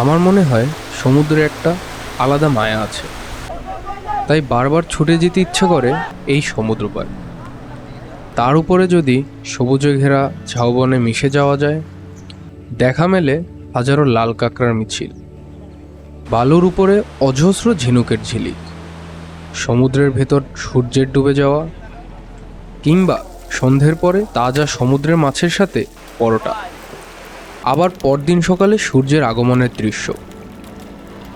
আমার মনে হয় সমুদ্রে একটা আলাদা মায়া আছে। তাই বারবার ছুটে যেতে ইচ্ছে করে এই সমুদ্র পার। তার উপরে যদি সবুজে ঘেরা ঝাউবনে মিশে যাওয়া যায়, দেখা মেলে হাজারো লাল কাঁকড়ার মিছিল। বালুর উপরে অজস্র ঝিনুকের ঝিলিক সমুদ্রের ভেতর সূর্যের ডুবে যাওয়া, কিংবা সন্ধ্যের পরে তাজা সমুদ্রের মাছের সাথে পরোটা। আবার পরদিন সকালে সূর্যের আগমনের দৃশ্য।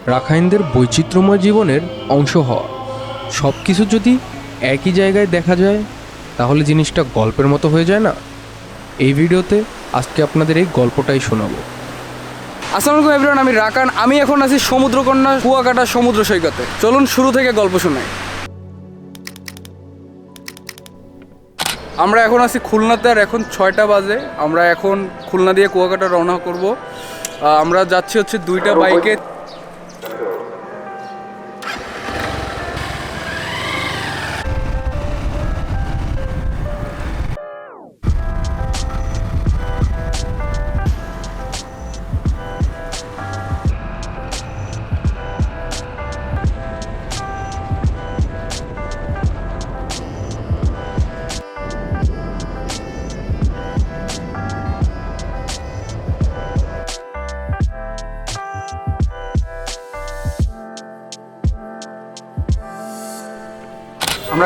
রাখাইনদের বৈচিত্র্যময় জীবনের অংশ হওয়া। সব কিছু যদি একই জায়গায় দেখা যায়, তাহলে জিনিসটা গল্পের মতো হয়ে যায় না? এই ভিডিওতে আজকে আপনাদের এই গল্পটাই শোনাবো। আসসালামু আলাইকুম আমি রাকান। আমি এখন আছি সমুদ্রকন্যা কুয়াকাটা সমুদ্র সৈকতে। চলুন শুরু থেকে গল্প শোনাই। আমরা এখন আছি খুলনাতে আর এখন ছয়টা বাজে। আমরা এখন খুলনা দিয়ে কুয়াকাটা রওনা করব। আমরা যাচ্ছি হচ্ছে দুইটা বাইকে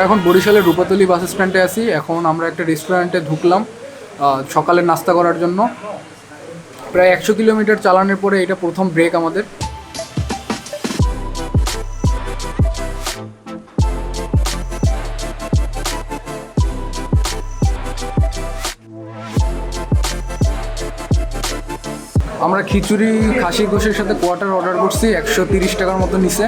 এখন বরিশালের রূপাতলি বাস স্ট্যান্ডে আছি। এখন আমরা একটা রেস্টুরেন্টে ঢুকলাম সকালে নাস্তা করার জন্য। প্রায় একশো কিলোমিটার চালানোর পরে এটা প্রথম ব্রেক আমাদের। আমরা খিচুড়ি, খাসি গোশের সাথে কোয়াটার অর্ডার করছি, একশো তিরিশ টাকার মতো নিছে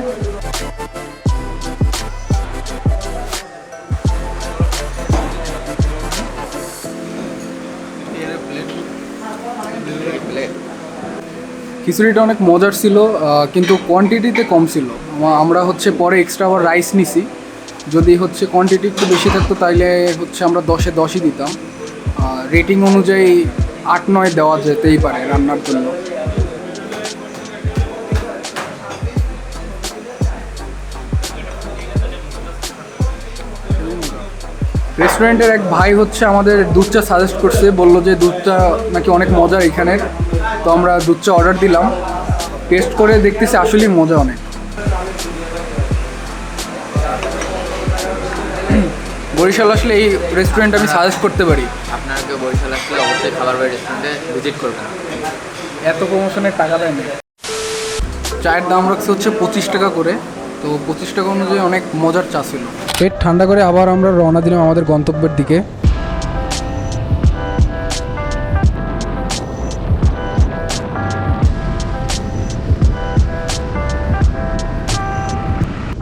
খিচুড়িটা অনেক মজার ছিল কিন্তু কোয়ান্টিটিতে কম ছিল। আমরা হচ্ছে পরে এক্সট্রা আবার রাইস নিছি। যদি হচ্ছে কোয়ান্টিটি একটু বেশি থাকতো তাইলে হচ্ছে আমরা দশে দশই দিতাম। রেটিং অনুযায়ী আট, নয় দেওয়া যেতেই পারে রান্নার জন্য। রেস্টুরেন্টের এক ভাই হচ্ছে আমাদের দুধটা সাজেস্ট করছে, বলল যে দুধটা নাকি অনেক মজার এখানের। তো আমরা দুধ চা অর্ডার দিলাম। টেস্ট করে দেখতেছি আসলেই মজা অনেক। বরিশাল আসলে এই রেস্টুরেন্ট আমি সাজেস্ট করতে পারি। আপনারা কেউ বরিশাল আসলে অবশ্যই খাবার বাড়ি রেস্টুরেন্টে ভিজিট করবেন। এত প্রমোশনের টাকা দেয় না। চায়ের দাম রাখছে হচ্ছে পঁচিশ টাকা করে। তো পঁচিশ টাকা অনুযায়ী অনেক মজার চা ছিল। পেট ঠান্ডা করে আবার আমরা রওনা দিলাম আমাদের গন্তব্যের দিকে।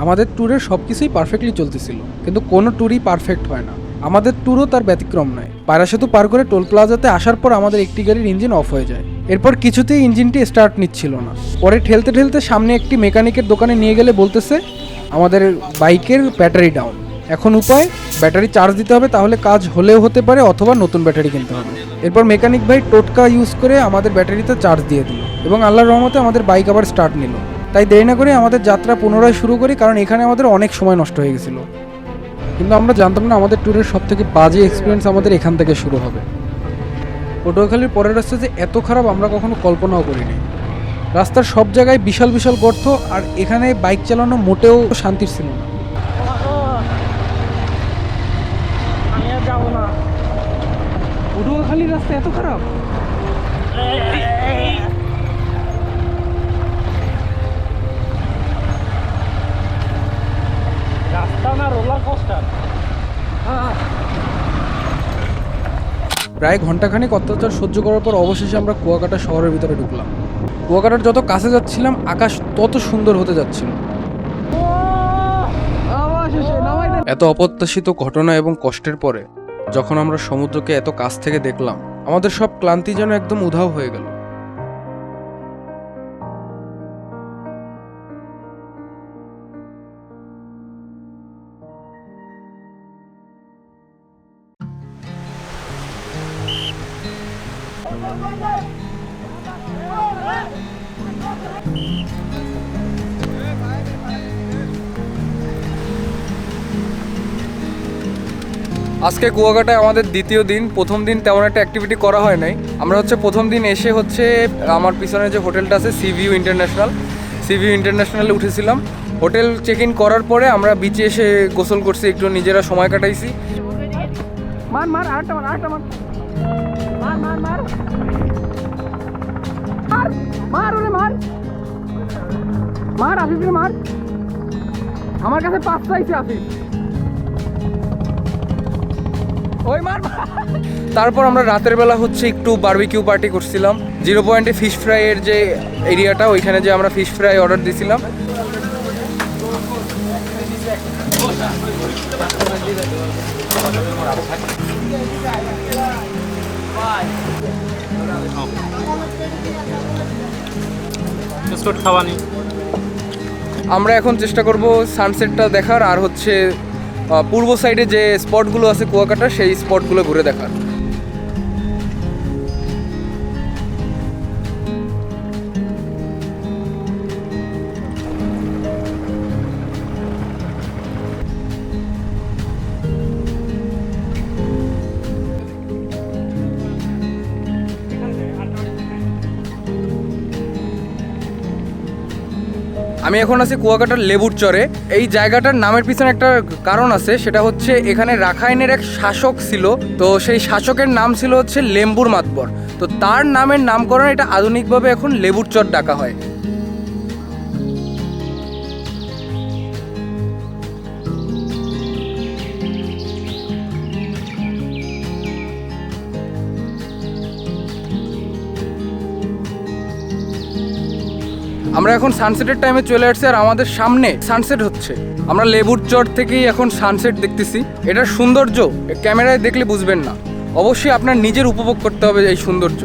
আমাদের ট্যুরের সব কিছুই পারফেক্টলি চলতেছিল, কিন্তু কোনো ট্যুরই পারফেক্ট হয় না। আমাদের ট্যুরও তার ব্যতিক্রম নয়। পায়রা সেতু পার করে টোল প্লাজাতে আসার পর আমাদের একটি গাড়ির ইঞ্জিন অফ হয়ে যায়। এরপর কিছুতেই ইঞ্জিনটি স্টার্ট নিচ্ছিল না। পরে ঠেলতে ঠেলতে সামনে একটি মেকানিকের দোকানে নিয়ে গেলে বলতেছে, আমাদের বাইকের ব্যাটারি ডাউন এখন উপায় ব্যাটারি চার্জ দিতে হবে, তাহলে কাজ হলেও হতে পারে অথবা নতুন ব্যাটারি কিনতে হবে। এরপর মেকানিক ভাই টোটকা ইউজ করে আমাদের ব্যাটারিতে চার্জ দিয়ে দিল এবং আল্লাহর রহমতে আমাদের বাইক আবার স্টার্ট নিল। তাই দেরি না করে আমাদের যাত্রা পুনরায় শুরু করি কারণ এখানে আমাদের অনেক সময় নষ্ট হয়ে গেছিল। কিন্তু আমরা জানতাম না আমাদের ট্যুরের সব থেকে বাজে এক্সপিরিয়েন্স আমাদের এখান থেকে শুরু হবে। পটুয়াখালীর পরের রাস্তা যে এত খারাপ আমরা কখনো কল্পনাও করিনি। রাস্তার সব জায়গায় বিশাল বিশাল গর্ত আর এখানে বাইক চালানো মোটেও শান্তির ছিল না। পটুয়াখালীর রাস্তা এত খারাপ? প্রায় ঘন্টাখানেক অত্যাচার সহ্য করার পর অবশেষে আমরা কুয়াকাটা শহরের ভিতরে ঢুকলাম। কুয়াকাটার যত কাছে যাচ্ছিলাম, আকাশ তত সুন্দর হতে যাচ্ছিল। এত অপ্রত্যাশিত ঘটনা এবং কষ্টের পরে, যখন আমরা সমুদ্রকে এত কাছ থেকে দেখলাম, আমাদের সব ক্লান্তি যেন একদম উধাও হয়ে গেল। আজকে কুয়াকাটায় আমাদের দ্বিতীয় দিন, প্রথম দিন তেমন একটা অ্যাক্টিভিটি করা হয় নাই। আমরা হচ্ছে প্রথম দিন এসে হচ্ছে আমার পিছনে যে হোটেলটা আছে সিভিউ ইন্টারন্যাশনাল সিভিউ ইন্টারন্যাশনালে উঠেছিলাম। হোটেল চেক ইন করার পরে আমরা বিচে এসে গোসল করছি, একটু নিজেরা সময় কাটাইছি। মার মার, আরেকটা মার আরেকটা মার। মার। মার মার ওরে মার। মার আফিফ মার। আমার কাছে পাঁচটা আইছে আফিফ ওই মার তারপর আমরা রাতের বেলা হচ্ছে একটু বারবিকিউ পার্টি করছিলাম। জিরো পয়েন্টে ফিশ ফ্রাইয়ের যে এরিয়াটা ওইখানে যে আমরা ফিশ ফ্রাই অর্ডার দিয়েছিলাম আমরা এখন চেষ্টা করব সানসেটটা দেখার, আর হচ্ছে পূর্ব সাইডে যে স্পটগুলো আছে কুয়াকাটা, সেই স্পটগুলো ঘুরে দেখার। আমি এখন আছি কুয়াকাটার লেবুর চরে এই জায়গাটার নামের পিছনে একটা কারণ আছে, সেটা হচ্ছে এখানে রাখাইনের এক শাসক ছিল। তো সেই শাসকের নাম ছিল হচ্ছে লেম্বুর মাতবর। তো তার নামের নামকরণ এটা আধুনিকভাবে এখন লেবুর চর ডাকা হয়। আমরা এখন সানসেটের টাইমে চলে আসছি আর আমাদের সামনে সানসেট হচ্ছে। আমরা লেবুর চর থেকেই এখন সানসেট দেখতেছি। এটার সৌন্দর্য ক্যামেরায় দেখলে বুঝবেন না। অবশ্যই আপনার নিজের উপভোগ করতে হবে এই সৌন্দর্য।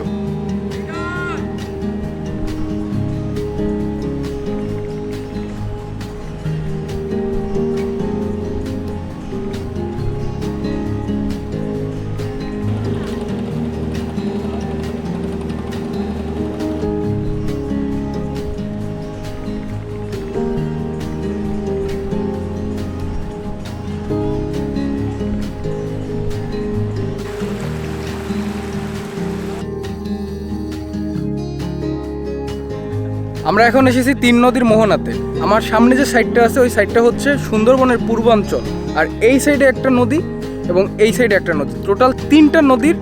আমরা এখন এসেছি তিন নদীর মোহনাতে। আমার সামনে যে সাইডটা আছে, ওই সাইডটা হচ্ছে সুন্দরবনের পূর্বাঞ্চল। আর এই সাইডে একটা নদী এবং এই সাইডে একটা নদী। টোটাল তিনটা নদীর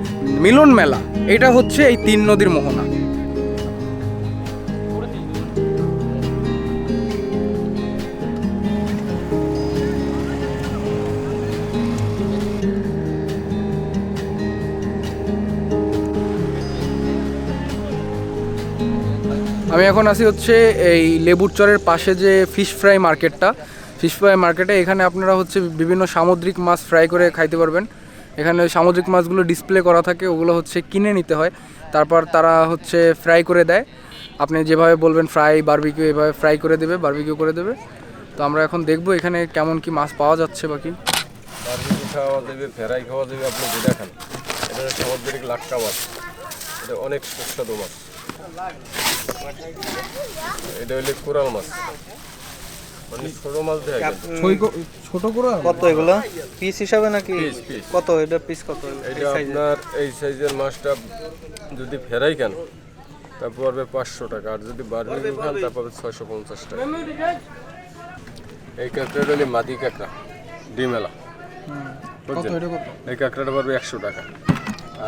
মিলন মেলা। এটা হচ্ছে এই তিন নদীর মোহনা। আমি এখন আছি হচ্ছে এই লেবুর চরের পাশে যে ফিশ ফ্রাই মার্কেটটা ফিশ ফ্রাই মার্কেটে এখানে আপনারা হচ্ছে বিভিন্ন সামুদ্রিক মাছ ফ্রাই করে খাইতে পারবেন। এখানে ওই সামুদ্রিক মাছগুলো ডিসপ্লে করা থাকে, ওগুলো হচ্ছে কিনে নিতে হয়। তারপর তারা হচ্ছে ফ্রাই করে দেয়। আপনি যেভাবে বলবেন ফ্রাই বার্বিকিউ এভাবে ফ্রাই করে দেবে বার্বিকিউ করে দেবে। তো আমরা এখন দেখব এখানে কেমন কি মাছ পাওয়া যাচ্ছে বাকি বারবিকিউ খাওয়া যাবে ফ্রাই খাওয়া যাবে, আপনি যেটা খান। এটা সামুদ্রিক লাটকা মাছ। এটা অনেক সুস্বাদু মাছ। এটা হইলে কোরাল মাছ। মানে ছোট মাছ দেয় ছোট করে কত এগুলো? পিস হিসাবে নাকি Piece, piece. কত? এটা পিস কত? এটা আপনার এই সাইজের মাছটা যদি ফেরাই তা পড়বে পাঁচশো টাকা। আর যদি বারবিকিউ খান তা পাবে ছয়শো পঞ্চাশ টাকা। এই কাঁকড়াটা হলে মাদি কাঁকড়া ডিমেলা। এই কাঁকড়াটা পড়বে একশো টাকা।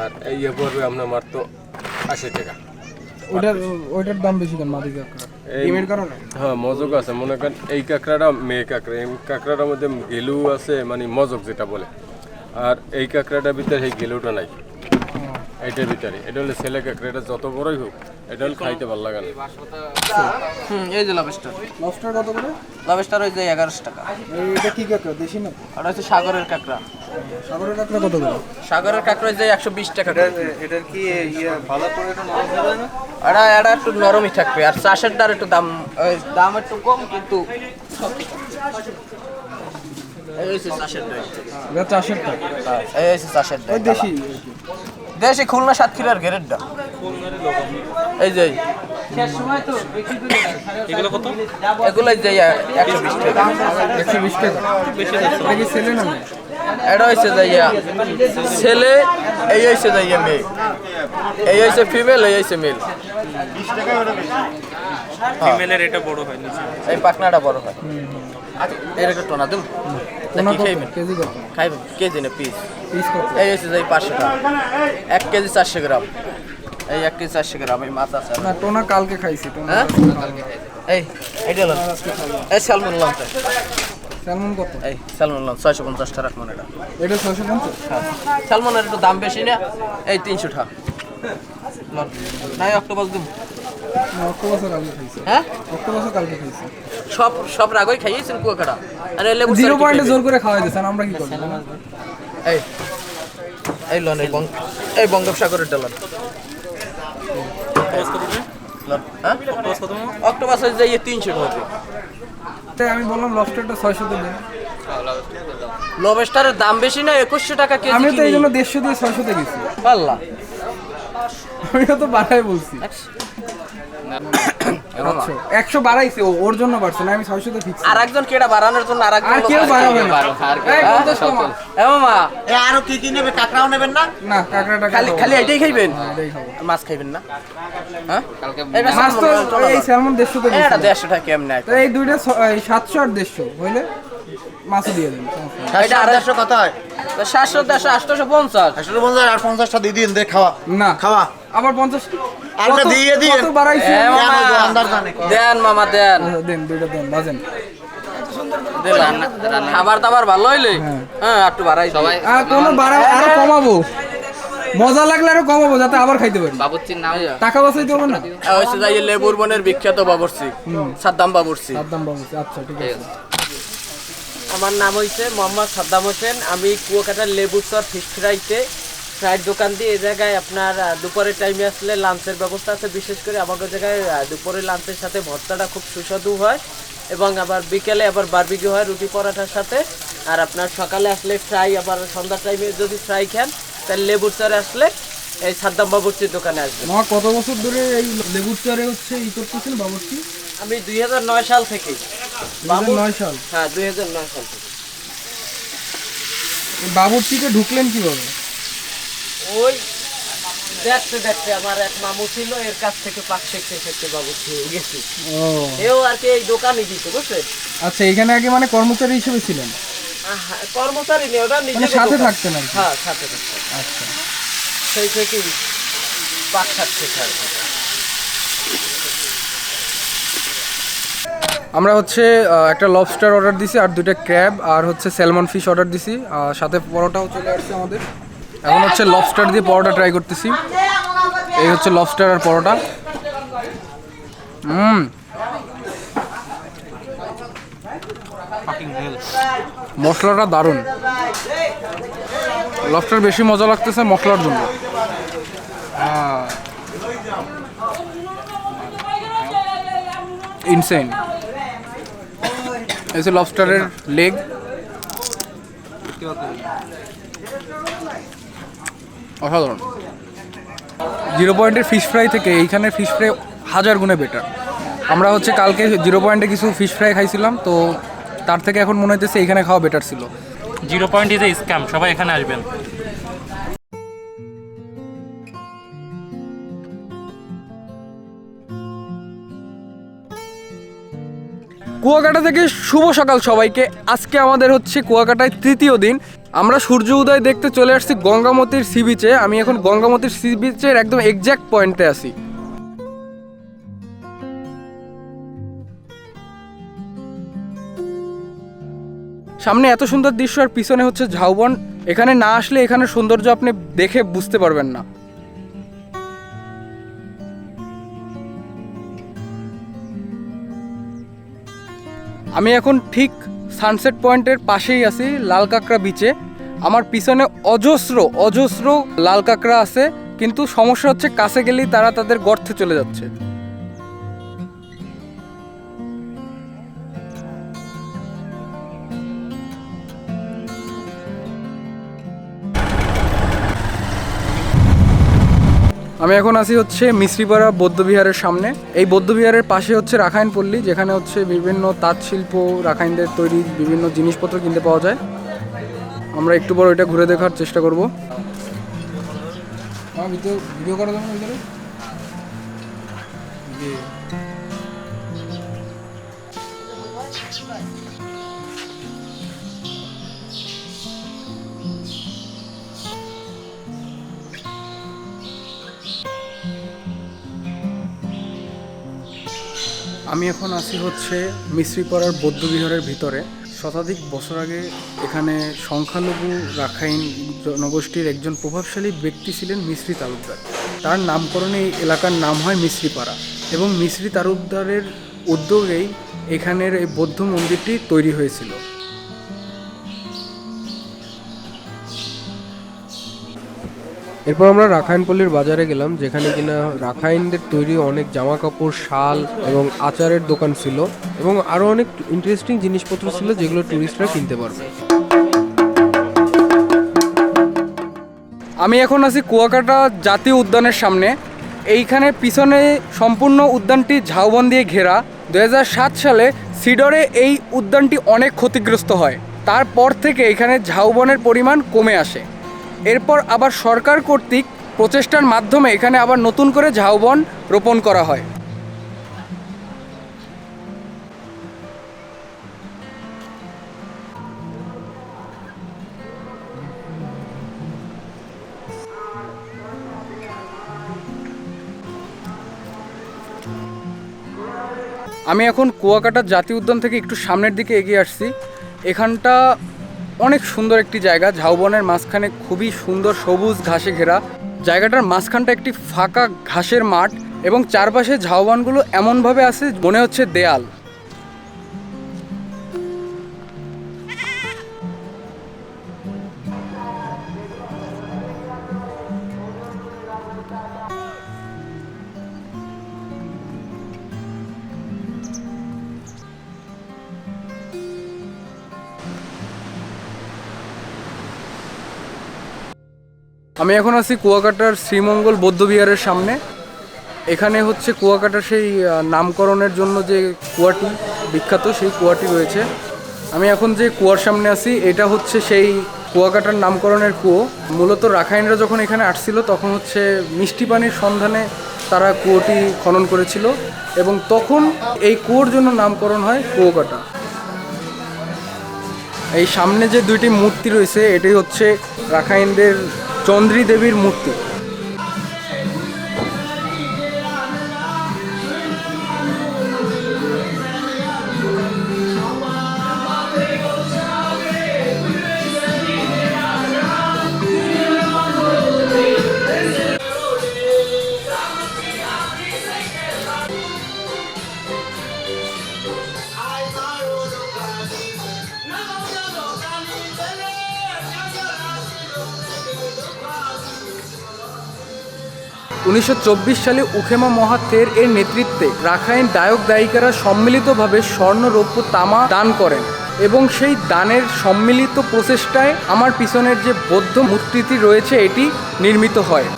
আর এই পড়বে আপনার মাত্র আশি টাকা। ওইটার ওটার দাম বেশি কেন মাদি কাঁকড়া ডিমের কারণে হ্যাঁ মজক আছে। মনে করেন এই কাঁকড়াটা মেয়ে কাঁকড়া। এই কাঁকড়াটার মধ্যে গেলু আছে মানে মজক যেটা বলে। আর এই কাঁকড়াটার ভিতরে সেই গেলুটা নাই। এইটার ভিতরে এটা হলে ছেলে কাঁকড়া এটা যত বড়ই হোক এটা হলে খাইতে ভালো লাগে না। হুম এই যে লবেস্টার লবস্টার কত করে? লবেস্টার ওই যে এগারোশো টাকা। এটা কি কাঁকড়া? দেশি না? আর হচ্ছে সাগরের কাঁকড়া। সাগরের কাঁকড়া কত করে? সাগরের কাঁকড়া ওই যে একশো বিশ টাকা এটার কি ইয়ে ভালো করে এটা নরম হবে না? এটা এটা একটু নরমই থাকবে। আর চাষের দ্বার একটু দাম দাম একটু কম কিন্তু এই হচ্ছে চাষের দই। এটা চাষের টাকা এই হচ্ছে চাষের দই দেশি। দেশি খুলনা সাতক্ষীরার দাম। এই যে। এগুলো কত? এগুলো যাইয়া একশো বিশ টাকা। একশো বিশ টাকা। এটা কি ছেলে হয়েছে যাইয়া ছেলে এই হয়েছে যাইয়া মেয়ে। এই হয়েছে ফিমেল এই হয়েছে মেল। ফিমেলের এটা বড় হয় এই পাখনাটা বড় হয়। এর টোনা দিম পোনা নাকি খাইবেন? কেজি কত খাইবেন। কেজি না পিস পিস কত? এই হচ্ছে পাঁচশো টাকা এক কেজি চারশো গ্রাম। এই এক কেজি চারশো গ্রাম এই মাছ আছে। না টোনা কালকে খাইছি টোনা হ্যাঁ? এই লন এই স্যালমন লন। স্যালমন কত? এই স্যালমন লন ছয়শো পঞ্চাশ টাকা রাখবেন এটা। এটা ছয়শো পঞ্চাশ? হ্যাঁ। স্যালমনের একটু দাম বেশি না এই তিনশো টাকা। নাই অক্টোপাস দিম না কালকে খাইছি। হ্যাঁ? অক্টোপাসও কালকে খাইছি। সব সব রাগই খাইয়েছেন কুয়াকাটা। আরে লেবু জিরো পয়েন্টে জোর করে খাওয়াই দিয়েছেন আমরা কি করব? এই এই লন এই বঙ্গ এই বঙ্গোপসাগরের অক্টোপাস দিয়ে? লন হ্যাঁ অক্টোপাস যাইয়ে তিনশো টাকা তাই আমি বললাম লবস্টারটা ছয়শো দিন লবেস্টারের দাম বেশি না একুশশো টাকা কেজি আমি তো এই। জন্য দেড়শো দিয়ে ছয়শো তে গেছি। পাল্লা। আমিও তো বাড়াই বলছি। আচ্ছা, একশো বাড়াইছে ওর জন্য বাড়ছে না আমি ছয়শোতে ফিক্স আর একজন কেটা বাড়ানোর জন্য আর আর কেউ বাড়াবে না। এই, পঞ্চাশ কমা। আরও কি কি নেবে? কাঁকড়াও নেবেন না? না কাঁকড়াটা খালি খালি এটাই খাইবেন? মাছ খাইবেন না? হ্যাঁ? মাছ তো এই। স্যালমন এটা গেছি দেড়শো টাকা কেমনে তো এই দুইটা ছ- এই সাতশো আর দেড়শো হইলে? মাছ দিয়ে দেন এটা আড়াইশো কত হয়? সাতশো দেড়শো আটশোশো পঞ্চাশ। একশো পঞ্চাশ আর পঞ্চাশটা দিয়ে দিন দে খাওয়া। না। খাওয়া। আবার পঞ্চাশ আরেকটা দিয়ে দিন। কত বাড়াইছে। দেন মামা দেন। আচ্ছা, দেন দুইটা দেন বাজেন। খাবার দাবার ভালো হইলে? হ্যাঁ। একটু বাড়াই সবাই আর কোনো বাড়া আরও কমাবো। মজা লাগলে আরও কমাবো যাতে আবার খাইতে পারি। বাবুর্চির নাম টাকা বাঁচাইতে হবে না? হচ্ছে যাই লেবুর বনের বিখ্যাত বাবুর্চি সাদ্দাম বাবুর্চি। সাদ্দাম বাবু আচ্ছা ঠিক আছে। আমার নাম হয়েছে মোহাম্মদ সাদ্দাম হোসেন। আমি কুয়াকাটার লেবুচর ফিশ ফ্রাইতে ফ্রাইড দোকান দিয়ে এই জায়গায় আপনার দুপুরের টাইমে আসলে লাঞ্চের ব্যবস্থা আছে। বিশেষ করে আমাদের জায়গায় আহ, দুপুরের লাঞ্চের সাথে ভর্তাটা খুব সুস্বাদু হয় এবং আবার বিকেলে আবার বারবিকিউ হয় রুটি পরাঠার সাথে। আর আপনার সকালে আসলে ফ্রাই আবার সন্ধ্যার টাইমে যদি ফ্রাই খান তাহলে লেবুর চরে আসলে এই সাদ্দাম বাবুর্চির দোকানে আসবে মা কত বছর ধরে এই লেবুর চরে হচ্ছে ই করতেছেন বাবুর্চি? আমি দুই হাজার নয় সাল থেকে নয় সাল। হ্যাঁ দুই সাল থেকে। এই বাবুর্চিতে ঢুকলেন কীভাবে? ওই দেখতে দেখতে আমার এক মামু ছিল এর কাছ থেকে পাক শিখতে শিখতে বাবু গেছি। এও আর কি এই দোকানে দিত বুঝছেন আচ্ছা এখানে আগে মানে কর্মচারী হিসেবে ছিলেন? কর্মচারী নেই ওটা নিজে মানে সাথে থাকতেন হ্যাঁ সাথে থাকতেন। আচ্ছা। সেই থেকেই পাক শাক শেখা আর আমরা হচ্ছে একটা লবস্টার অর্ডার দিছি আর দুইটা ক্র্যাব আর হচ্ছে স্যালমন ফিশ অর্ডার দিছি। আর সাথে পরোটাও চলে আসছে আমাদের। এখন হচ্ছে লবস্টার দিয়ে পরোটা ট্রাই করতেছি। এই হচ্ছে লবস্টার আর পরোটা। হুম মশলাটা দারুণ। লবস্টার বেশি মজা লাগতেছে মশলার জন্য। ইনসেন যে লবস্টারের লেগ অসাধারণ। জিরো পয়েন্টের ফিশ ফ্রাই থেকে এইখানে ফিশ ফ্রাই হাজার গুণে বেটার আমরা হচ্ছে কালকে জিরো পয়েন্টে কিছু ফিশ ফ্রাই খাইছিলাম, তো তার থেকে এখন মনে হইতেছে এইখানে খাওয়া বেটার ছিল। Zero point is a scam সবাই এখানে আসবেন। কুয়াকাটা থেকে শুভ সকাল সবাইকে। আজকে আমাদের হচ্ছে কুয়াকাটায় তৃতীয় দিন। আমরা সূর্য উদয় দেখতে চলে আসছি গঙ্গামতির সি বিচে আমি এখন গঙ্গামতির সি বিচের একদম এক্স্যাক্ট পয়েন্টে আছি। সামনে এত সুন্দর দৃশ্য আর পিছনে হচ্ছে ঝাউবন। এখানে না আসলে এখানে সৌন্দর্য আপনি দেখে বুঝতে পারবেন না। আমি এখন ঠিক সানসেট পয়েন্টের পাশেই আছি লাল কাঁকড়া বিচে আমার পিছনে অজস্র অজস্র লাল কাঁকড়া আছে, কিন্তু সমস্যা হচ্ছে কাছে গেলেই তারা তাদের গর্তে চলে যাচ্ছে। আমি এখন আছি হচ্ছে মিশ্রিপাড়া বৌদ্ধবিহারের সামনে। এই বৌদ্ধবিহারের পাশে হচ্ছে রাখাইন পল্লী, যেখানে হচ্ছে বিভিন্ন তাঁত শিল্প, রাখাইনদের তৈরি বিভিন্ন জিনিসপত্র কিনতে পাওয়া যায়। আমরা একটু পর ওইটা ঘুরে দেখার চেষ্টা করব। ভিডিও করা যাবে আমি এখন আছি হচ্ছে মিশ্রিপাড়ার বৌদ্ধবিহারের ভিতরে। শতাধিক বছর আগে এখানে সংখ্যালঘু রাখাইন জনগোষ্ঠীর একজন প্রভাবশালী ব্যক্তি ছিলেন মিশ্রি তালুকদার। তার নামকরণে এই এলাকার নাম হয় মিশ্রিপাড়া এবং মিশ্রি তালুকদারের উদ্যোগেই এখানের এই বৌদ্ধ মন্দিরটি তৈরি হয়েছিল। এরপর আমরা রাখাইনপল্লির বাজারে গেলাম, যেখানে কিনা রাখাইনদের তৈরি অনেক জামা কাপড় শাল এবং আচারের দোকান ছিল এবং আরও অনেক ইন্টারেস্টিং জিনিসপত্র ছিল যেগুলো ট্যুরিস্টরা কিনতে পারবে। আমি এখন আছি কুয়াকাটা জাতীয় উদ্যানের সামনে। এইখানে পিছনে সম্পূর্ণ উদ্যানটি ঝাউবন দিয়ে ঘেরা। দুই হাজার সাত সালে সিডরে এই উদ্যানটি অনেক ক্ষতিগ্রস্ত হয়। তারপর থেকে এখানে ঝাউবনের পরিমাণ কমে আসে। এরপর আবার সরকার কর্তৃক প্রচেষ্টার মাধ্যমে এখানে আবার নতুন করে ঝাউবন রোপণ করা হয়। আমি এখন কুয়াকাটা জাতীয় উদ্যান থেকে একটু সামনের দিকে এগিয়ে আসছি। এখানটা অনেক সুন্দর একটি জায়গা, ঝাউবনের মাঝখানে খুবই সুন্দর সবুজ ঘাসে ঘেরা। জায়গাটার মাঝখানটা একটি ফাঁকা ঘাসের মাঠ এবং চারপাশে ঝাউবনগুলো এমনভাবে আছে, মনে হচ্ছে দেয়াল। আমি এখন আছি কুয়াকাটার শ্রীমঙ্গল বৌদ্ধবিহারের সামনে। এখানে হচ্ছে কুয়াকাটার সেই নামকরণের জন্য যে কুয়াটি বিখ্যাত, সেই কুয়াটি রয়েছে। আমি এখন যে কুয়ার সামনে আছি, এটা হচ্ছে সেই কুয়াকাটার নামকরণের কুয়ো। মূলত রাখাইনরা যখন এখানে আসছিল, তখন হচ্ছে মিষ্টি পানির সন্ধানে তারা কুয়োটি খনন করেছিল এবং তখন এই কুয়োর জন্য নামকরণ হয় কুয়াকাটা। এই সামনে যে দুইটি মূর্তি রয়েছে এটাই হচ্ছে রাখাইনদের চন্দ্রী দেবীর মূর্তি। উনিশশো চব্বিশ সালে উখেমা মহাতের এর নেতৃত্বে রাখাইন দায়ক দায়িকারা সম্মিলিতভাবে স্বর্ণ রৌপ্য তামা দান করেন এবং সেই দানের সম্মিলিত প্রচেষ্টায় আমার পিছনের যে বৌদ্ধ মূর্তিটি রয়েছে, এটি নির্মিত হয়।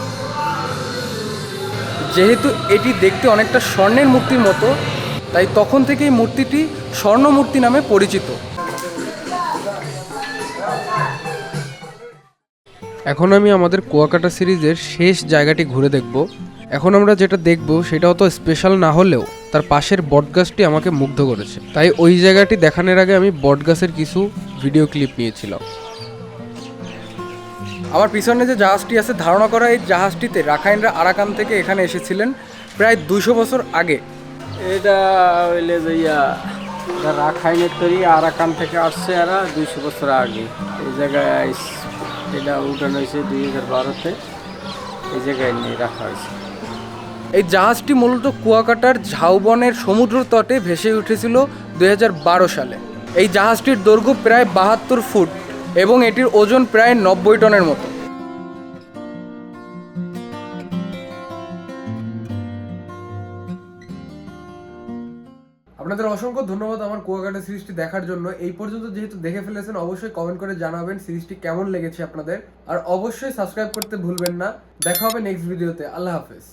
যেহেতু এটি দেখতে অনেকটা স্বর্ণের মূর্তির মতো, তাই তখন থেকেই মূর্তিটি স্বর্ণমূর্তি নামে পরিচিত। এখন আমি আমাদের কুয়াকাটা সিরিজের শেষ জায়গাটি ঘুরে দেখব। এখন আমরা যেটা দেখব সেটা অত স্পেশাল না হলেও তার পাশের বটগাছটি আমাকে মুগ্ধ করেছে। তাই ওই জায়গাটি দেখানোর আগে আমি বটগাছের কিছু ভিডিও ক্লিপ নিয়েছিলাম। আমার পিছনে যে জাহাজটি আছে, ধারণা করা এই জাহাজটিতে রাখাইনরা আরাকান থেকে এখানে এসেছিলেন প্রায় দুশো বছর আগে। এটা হইলে রাখাইনের তৈরি আরাকান থেকে আসছে এরা দুইশো বছর আগে। এই জায়গায় এটা উঠানো হয়েছে দুই হাজার বারোতে। এই জায়গায় নিয়ে রাখা হয়েছে। এই জাহাজটি মূলত কুয়াকাটার ঝাউবনের সমুদ্র তটে ভেসে উঠেছিল দুই হাজার বারো সালে। এই জাহাজটির দৈর্ঘ্য প্রায় বাহাত্তর ফুট এবং এটির ওজন প্রায় নব্বই টনের মতো। আপনাদের অসংখ্য ধন্যবাদ আমার কুয়াকাটা সিরিজটি দেখার জন্য। এই পর্যন্ত যেহেতু দেখে ফেলেছেন, অবশ্যই কমেন্ট করে জানাবেন সিরিজটি কেমন লেগেছে আপনাদের। আর অবশ্যই সাবস্ক্রাইব করতে ভুলবেন না। দেখা হবে নেক্সট ভিডিওতে আল্লাহ হাফেজ।